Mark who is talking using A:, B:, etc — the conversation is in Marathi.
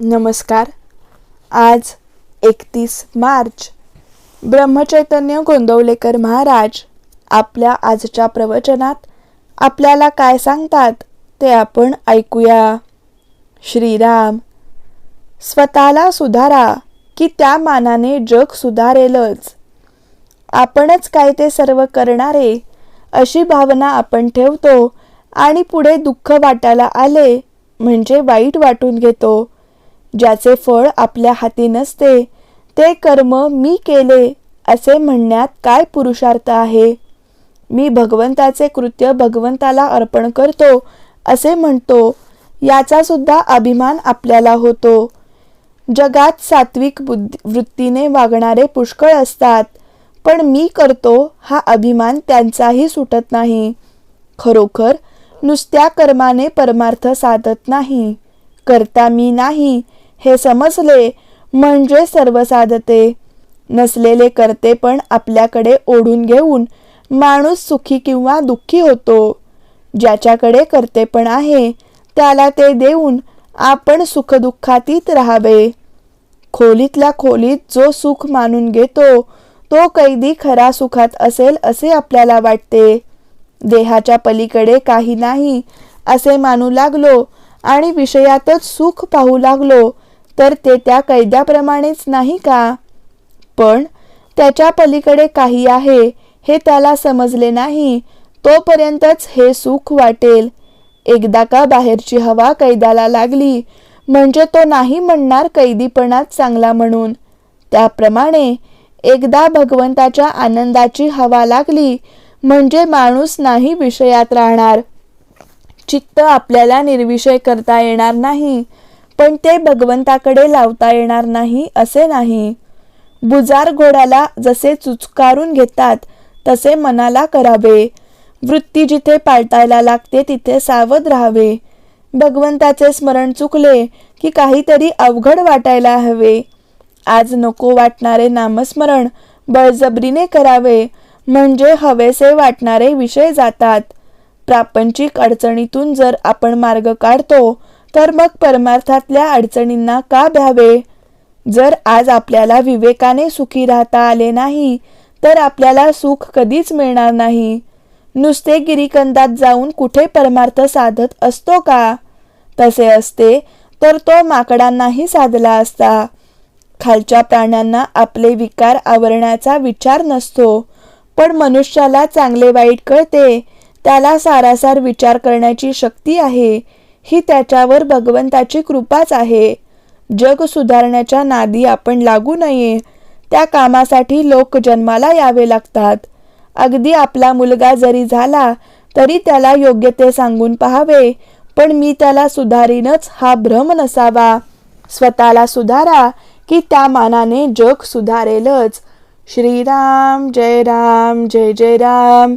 A: नमस्कार. आज एकतीस मार्च. ब्रह्मचैतन्य गोंदवलेकर महाराज आपल्या आजच्या प्रवचनात आपल्याला काय सांगतात ते आपण ऐकूया. श्रीराम स्वतःला सुधारा की त्या मानाने जग सुधारेलच. आपणच काय ते सर्व करणारे अशी भावना आपण ठेवतो आणि पुढे दुःख वाटायला आले म्हणजे वाईट वाटून घेतो. ज्याचे फळ आपल्या हाती नसते ते कर्म मी केले असे म्हणण्यात काय पुरुषार्थ आहे? मी भगवंताचे कृत्य भगवंताला अर्पण करतो असे म्हणतो याचा सुद्धा अभिमान आपल्याला होतो. जगात सात्विक बुद्धी वृत्तीने वागणारे पुष्कळ असतात पण मी करतो हा अभिमान त्यांचाही सुटत नाही. खरोखर नुसत्या कर्माने परमार्थ साधत नाही. करता मी नाही हे समजले म्हणजे सर्व साधते नसलेले करते पण आपल्याकडे ओढून घेऊन माणूस सुखी किंवा दुःखी होतो. ज्याच्याकडे करते पण आहे त्याला ते देऊन आपण सुखदुःखातीत राहावे. खोलीतल्या खोलीत जो सुख मानून घेतो तो कैदी खरा सुखात असेल असे आपल्याला वाटते. देहाच्या पलीकडे काही नाही असे मानू लागलो आणि विषयातच सुख पाहू लागलो तर ते त्या कैद्याप्रमाणेच नाही का? पण त्याच्या पलीकडे काही आहे हे त्याला समजले नाही तोपर्यंतच हे सुख वाटेल. एकदा का बाहेरची हवा कैद्याला लागली म्हणजे तो नाही म्हणणार कैदीपणात चांगला म्हणून. त्याप्रमाणे एकदा भगवंताच्या आनंदाची हवा लागली म्हणजे माणूस नाही विषयात राहणार. चित्त आपल्याला निर्विषय करता येणार नाही पण ते भगवंताकडे लावता येणार नाही असे नाही. बुजार घोड्याला जसे चुचकारून घेतात तसे मनाला करावे. वृत्ती जिथे पाळतायला लागते तिथे सावध राहावे. भगवंताचे स्मरण चुकले की काहीतरी अवघड वाटायला हवे. आज नको वाटणारे नामस्मरण बळजबरीने करावे म्हणजे हवेसे वाटणारे विषय जातात. प्रापंचिक अडचणीतून जर आपण मार्ग काढतो तर मग परमार्थातल्या अडचणींना का भ्यावे? जर आज आपल्याला विवेकाने सुखी राहता आले नाही तर आपल्याला सुख कधीच मिळणार नाही. नुसते गिरीकंदात जाऊन कुठे परमार्थ साधत असतो का? तसे असते तर तो माकडांनाही साधला असता. खालच्या प्राण्यांना आपले विकार आवरण्याचा विचार नसतो पण मनुष्याला चांगले वाईट कळते त्याला सारासार विचार करण्याची शक्ती आहे. ही त्याच्यावर भगवंताची कृपाच आहे. जग सुधारण्याच्या नादी आपण लागू नये. त्या कामासाठी लोक जन्माला यावे लागतात. अगदी आपला मुलगा जरी झाला तरी त्याला योग्य ते सांगून पहावे पण मी त्याला सुधारीनच हा भ्रम नसावा. स्वतःला सुधारा की त्या मानाने जग सुधारेलच. श्रीराम जय राम जय जय राम.